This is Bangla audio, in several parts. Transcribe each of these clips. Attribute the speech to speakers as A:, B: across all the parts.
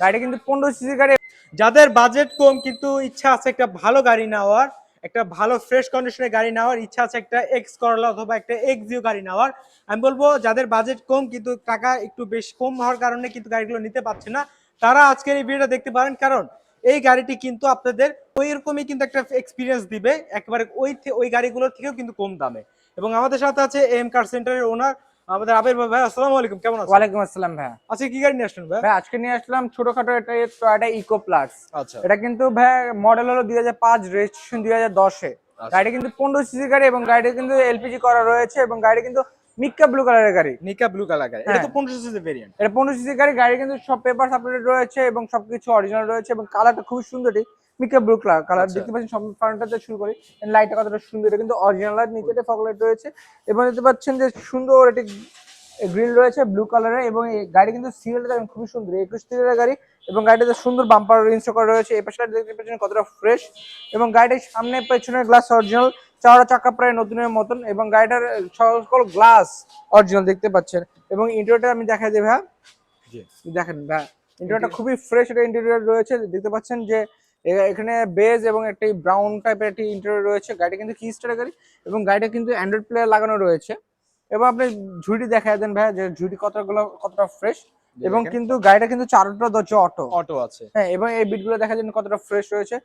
A: গাড়ি কিন্তু পনেরো সিসি গাড়ি।
B: যাদের বাজেট কম কিন্তু ইচ্ছা আছে একটা ভালো গাড়ি নেওয়ার, একটা ভালো ফ্রেশ কন্ডিশনের গাড়ি নেওয়ার, ইচ্ছা আছে একটা এক্স করলা অথবা একটা এক্স জিও গাড়ি নেওয়ার। আমি বলব, যাদের বাজেট কম কিন্তু টাকা একটু বেশি কম হওয়ার কারণে কিন্তু গাড়িগুলো নিতে পারছে না। তারা আজকের এই ভিডিওটা দেখতে পারেন, কারণ এই গাড়িটি কিন্তু আপনাদের ওই রকমই কিন্তু একটা এক্সপিরিয়েন্স দিবে, একেবারে ওই ওই গাড়িগুলোর থেকেও কিন্তু কম দামে। এবং আমাদের সাথে আছে এম কার সেন্টারের ওনার আমাদের আবির ভাই আসসালামু আলাইকুম কেমন আছেন?
A: ওয়ালাইকুম আসসালাম ভাই।
B: আজকে কি গাড়ি নিয়ে আসলেন ভাই?
A: ভাই আজকে নিয়ে আসলাম ছোটখাটো একটা টয়োটা ইকো প্লাস
B: আচ্ছা।
A: এটা কিন্তু ভাই মডেল হলো দুই হাজার পাঁচ রেজিস্ট্রেশন দুই হাজার দশে।
B: আচ্ছা।
A: গাড়ি কিন্তু পনেরো সিসি গাড়ি এবং গাড়িটা কিন্তু এলপিজি করা রয়েছে এবং গাড়ি কিন্তু মিক্কা ব্লু কালারের গাড়ি।
B: নিকা ব্লু কালার গাড়ি। এটা। তো পনেরোশো সিসি ভেরিয়েন্ট
A: এটা পনেরো সিসি গাড়ি গাড়ি কিন্তু সব পেপার আপডেট রয়েছে এবং সবকিছু অরিজিনাল রয়েছে এবং কালারটা খুব সুন্দর। মিকা ব্লু কালার
B: আচ্ছা।
A: দেখতে পাচ্ছেন সব ফ্রন্টটাতে শুরু করি। লাইটটা কতটা সুন্দর এটা কিন্তু অরিজিনাল লাইট নিচেতে ফগ লাইট রয়েছে। এবং দেখতে পাচ্ছেন যে সুন্দর একটি গ্রিল রয়েছে ব্লু কালারের এবং এই গাড়ি কিন্তু সিরিয়ালটা দেখেন খুবই সুন্দর একুশ সিরিয়ালের গাড়ি এবং গাড়িতে সুন্দর বাম্পার ইনস্টল করা রয়েছে। এই পাশটা দেখতে পাচ্ছেন কতটা ফ্রেশ এবং গাড়িটির সামনে পেছনের গ্লাস অরিজিনাল চওড়া চাকা প্রায় নতুনের মতন এবং গাড়িটার সকল গ্লাস অরিজিনাল দেখতে পাচ্ছেন। এবং ইন্টারটা আমি দেখাই দেব হ্যাঁ
B: জি।
A: দেখেন ভাই ইন্টেরিয়রটা খুবই ফ্রেশ একটা ইন্টেরিয়র রয়েছে। দেখতে পাচ্ছেন যে এখানে বেজ এবং একটি ব্রাউন টাইপের একটি ইন্টারভিউ রয়েছে। গাড়িটা কিন্তু কি স্টার গাড়ি? এবং গাড়িটা কিন্তু অ্যান্ড্রয়েড প্লেয়ার লাগানো রয়েছে। এবং আপনি ঝুড়ি দেখা দেন ভাই যে ঝুড়ি কতগুলো কতটা ফ্রেশ এবং কিন্তু গাড়িটা কিন্তু চারটা দরজা অটো
B: অটো আছে।
A: হ্যাঁ এবং এই বিটগুলো দেখা যায় কতটা ফ্রেশ রয়েছে।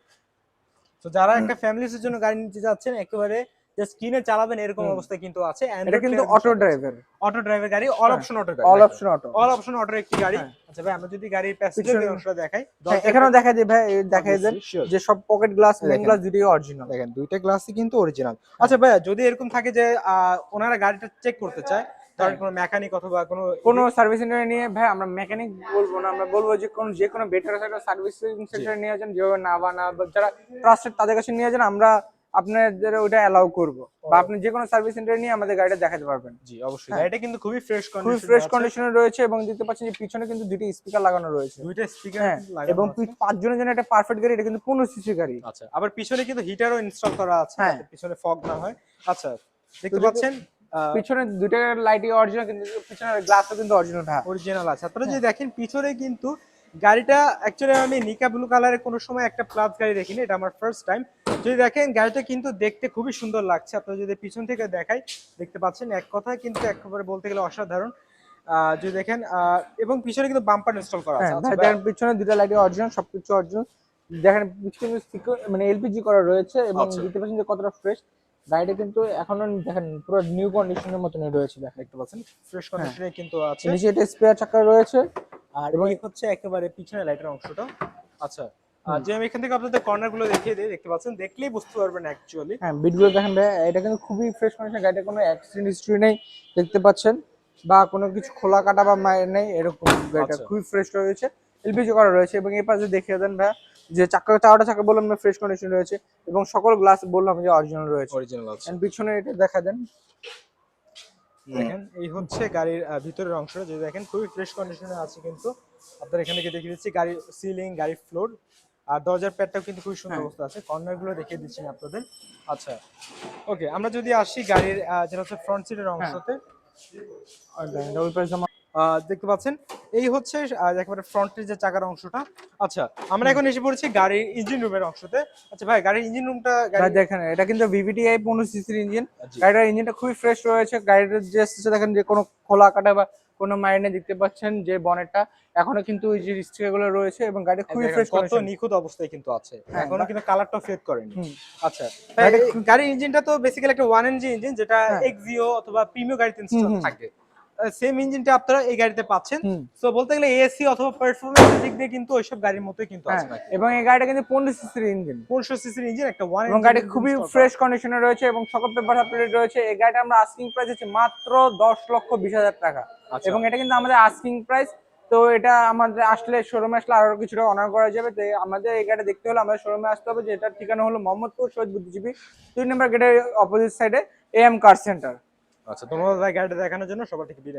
B: তো যারা একটা ফ্যামিলির জন্য গাড়ি নিতে যাচ্ছেন একেবারে জাস্ট কিনে চালাবেন এরকম। অবস্থা কিন্তু আছে
A: এটা কিন্তু অটো ড্রাইভার
B: অটো ড্রাইভার গাড়ি অল
A: হ্যাঁ,
B: option auto
A: all option auto
B: all option অটোর একটি গাড়ি।
A: হ্যাঁ।
B: আচ্ছা ভাই আমরা যদি গাড়ির প্যাসেঞ্জার অংশটা দেখাই
A: এখানেও দেখা যায় ভাই দেখাই দেন যে সব পকেট গ্লাস মেন গ্লাস দুটোই অরিজিনাল
B: দেখেন দুইটা গ্লাসই কিন্তু অরিজিনাল আচ্ছা ভাই যদি এরকম থাকে যে আহ, ওনারা গাড়িটা চেক করতে চায় ধরেন
A: হ্যাঁ।
B: কোনো মেকানিক অথবা কোনো
A: কোনো সার্ভিস সেন্টারে নিয়ে ভাই আমরা মেকানিক বলব না আমরা বলব যে কোন যে কোনো বেটার একটা সার্ভিসিং সেন্টারে নিয়ে যান যেভাবে না যারা ট্রাস্টেড তাদের কাছে নিয়ে যান আমরা আপনাদের ওটা অ্যালাউ করব। বা আপনি যে কোনো সার্ভিস সেন্টারে নিয়ে আমাদের গাড়িটা দেখাতে পারবেন।
B: জি অবশ্যই। গাড়িটা কিন্তু খুবই ফ্রেশ
A: খুবই
B: কন্ডিশন
A: ফ্রেশ কন্ডিশনে রয়েছে এবং দেখতে পাচ্ছেন যে পিছনে কিন্তু দুটি স্পিকার লাগানো রয়েছে।
B: দুইটা স্পিকার
A: হ্যাঁ এবং পাঁচ জনের জন্য একটা পারফেক্ট গাড়ি এটা কিন্তু পনেরো সিসি গাড়ি।
B: আচ্ছা আবার পিছনে কিন্তু হিটারও ইনস্টল করা আছে
A: হ্যাঁ।
B: যাতে পিছনে ফগ না হয়। আচ্ছা দেখতে পাচ্ছেন
A: পিছনে দুইটা লাইটই অরিজিনাল কিন্তু পিছনের গ্লাসও কিন্তু অরিজিনাল হ্যাঁ।
B: অরিজিনাল আছে। আপনারা যদি দেখেন পিছনে কিন্তু গাড়িটা অ্যাকচুয়ালি আমি নিকা ব্লু কালারের কোনো সময় একটা প্লাস গাড়ি দেখিনি এটা আমার ফার্স্ট টাইম যদি দেখেন গাড়িটা কিন্তু দেখতে খুবই সুন্দর লাগছে। আপনারা যদি পিছন থেকে দেখাই দেখতে পাচ্ছেন এক কথায় কিন্তু একেবারে বলতে গেলে অসাধারণ। যদি দেখেন এবং পিছনে কিন্তু বাম্পার ইনস্টল করা আছে।
A: হ্যাঁ
B: আচ্ছা,
A: দেখেন পিছনে দুইটা লাইট অরিজিনাল সবকিছু অরিজিনাল দেখেন পিছনে মানে এলপিজি করা রয়েছে এবং
B: আচ্ছা।
A: দেখতে পাচ্ছেন যে কতটা ফ্রেশ গাড়িটা কিন্তু এখনও দেখেন পুরো নিউ কন্ডিশনের মতনই রয়েছে। দেখেন
B: দেখতে পাচ্ছেন। ফ্রেশ কন্ডিশনে কিন্তু আছে।
A: নিচে এটা স্পেয়ার চাকা রয়েছে।
B: আর এবং হচ্ছে একেবারে পিছনে লাইটের অংশটা। আচ্ছা আর যে আমি এখান থেকে আপনাদের কর্নারগুলো দেখিয়ে দিই দেখতে পাচ্ছেন? দেখলেই বুঝতে পারবেন অ্যাকচুয়ালি
A: হ্যাঁ বিটগুলো দেখেন ভাই এটা কিন্তু খুবই ফ্রেশ কন্ডিশন গাড়িটা কোনো অ্যাক্সিডেন্ট হিস্ট্রি নেই দেখতে পাচ্ছেন? বা কোনো কিছু খোলা কাটা বা মায়ের নেই এরকম গাড়িটা
B: আচ্ছা।
A: খুবই ফ্রেশ রয়েছে এলপিজি করা রয়েছে এবং এই পাশে দেখিয়ে দেন ভাই যে চাকা চাওয়াটা চাকা বললাম না ফ্রেশ কন্ডিশন রয়েছে এবং সকল গ্লাস বললাম যে অরিজিনাল রয়েছে।
B: অরিজিনাল আছে।
A: পিছনে এটা দেখা দেন।
B: দেখেন এই হচ্ছে গাড়ির ভিতরের অংশটা। যদি দেখেন খুবই ফ্রেশ কন্ডিশনে আছে কিন্তু। আপনার এখান থেকে দেখিয়ে দিচ্ছি গাড়ির সিলিং গাড়ির ফ্লোর আর দরজার প্যাডটাও কিন্তু খুবই সুন্দর
A: হ্যাঁ।
B: অবস্থা আছে। কর্নারগুলো দেখিয়ে দিচ্ছি আপনাদের। আচ্ছা ওকে আমরা যদি আসি গাড়ির যেটা হচ্ছে ফ্রন্ট সিটের অংশতে।
A: আর ওই পাশে
B: দেখতে পাচ্ছেন। এই হচ্ছে একেবারে ফ্রন্টের যে চাকার অংশটা। আচ্ছা আমরা এখন এসে পড়েছি গাড়ির ইঞ্জিন রুমের অংশতে। আচ্ছা ভাই গাড়ির ইঞ্জিন রুমটা
A: ভাই দেখেন এটা কিন্তু ভিভিটিআই পনেরো সিসির ইঞ্জিন গাড়িটার ইঞ্জিনটা খুবই ফ্রেশ রয়েছে। গাড়িটার যে দেখেন যে কোনো খোলা কাটা বা কোনো মাইনে দেখতে পাচ্ছেন যে বনেটটা এখনও কিন্তু ওই যে স্টিকারগুলো রয়েছে এবং গাড়িটা খুবই ফ্রেশ
B: কত নিখুঁত অবস্থায় কিন্তু আছে।
A: হ্যাঁ, এখনও
B: কিন্তু কালারটা ফেড করেনি। আচ্ছা
A: গাড়ি-
B: গাড়ির ইঞ্জিনটা তো বেসিক্যালি একটা ওয়ান এনজি ইঞ্জিন যেটা
A: হ্যাঁ।
B: এক্সিও অথবা প্রিমিয়াম গাড়িতে থাকে। সেম ইঞ্জিনটা আপনারা এই গাড়িতে পাচ্ছেন। সো বলতে গেলে এসি অথবা পারফরম্যান্সের দিক দিয়ে কিন্তু ওইসব গাড়ির মতোই কিন্তু
A: হ্যাঁ
B: আছে
A: এবং এই গাড়িটা কিন্তু পনেরো সিসির ইঞ্জিন
B: পনেরোশো সিসির ইঞ্জিন একটা ওয়ান
A: এবং গাড়ি খুবই ফ্রেশ কন্ডিশনে রয়েছে এবং সকল পেপার আপডেট রয়েছে। এই গাড়িটা আমরা আস্কিং প্রাইস হচ্ছে মাত্র দশ লক্ষ বিশ হাজার টাকা।
B: আচ্ছা।
A: এবং এটা কিন্তু আমাদের আস্কিং প্রাইস তো এটা আমাদের আসলে শোরুমে আসলে আরও কিছুটা অনার করা যাবে। তো আমাদের এই গাড়িটা দেখতে হলে আমাদের শোরুমে আসতে হবে। যেটার ঠিকানা হলো মোহাম্মদপুর শহীদ বুদ্ধিজীবী। দুই নম্বর গেটের অপোজিট সাইডে এ এম কার সেন্টার
B: আচ্ছা ধন্যবাদ ভাই গাড়িটা দেখানোর জন্য। সবার থেকে বিদায়।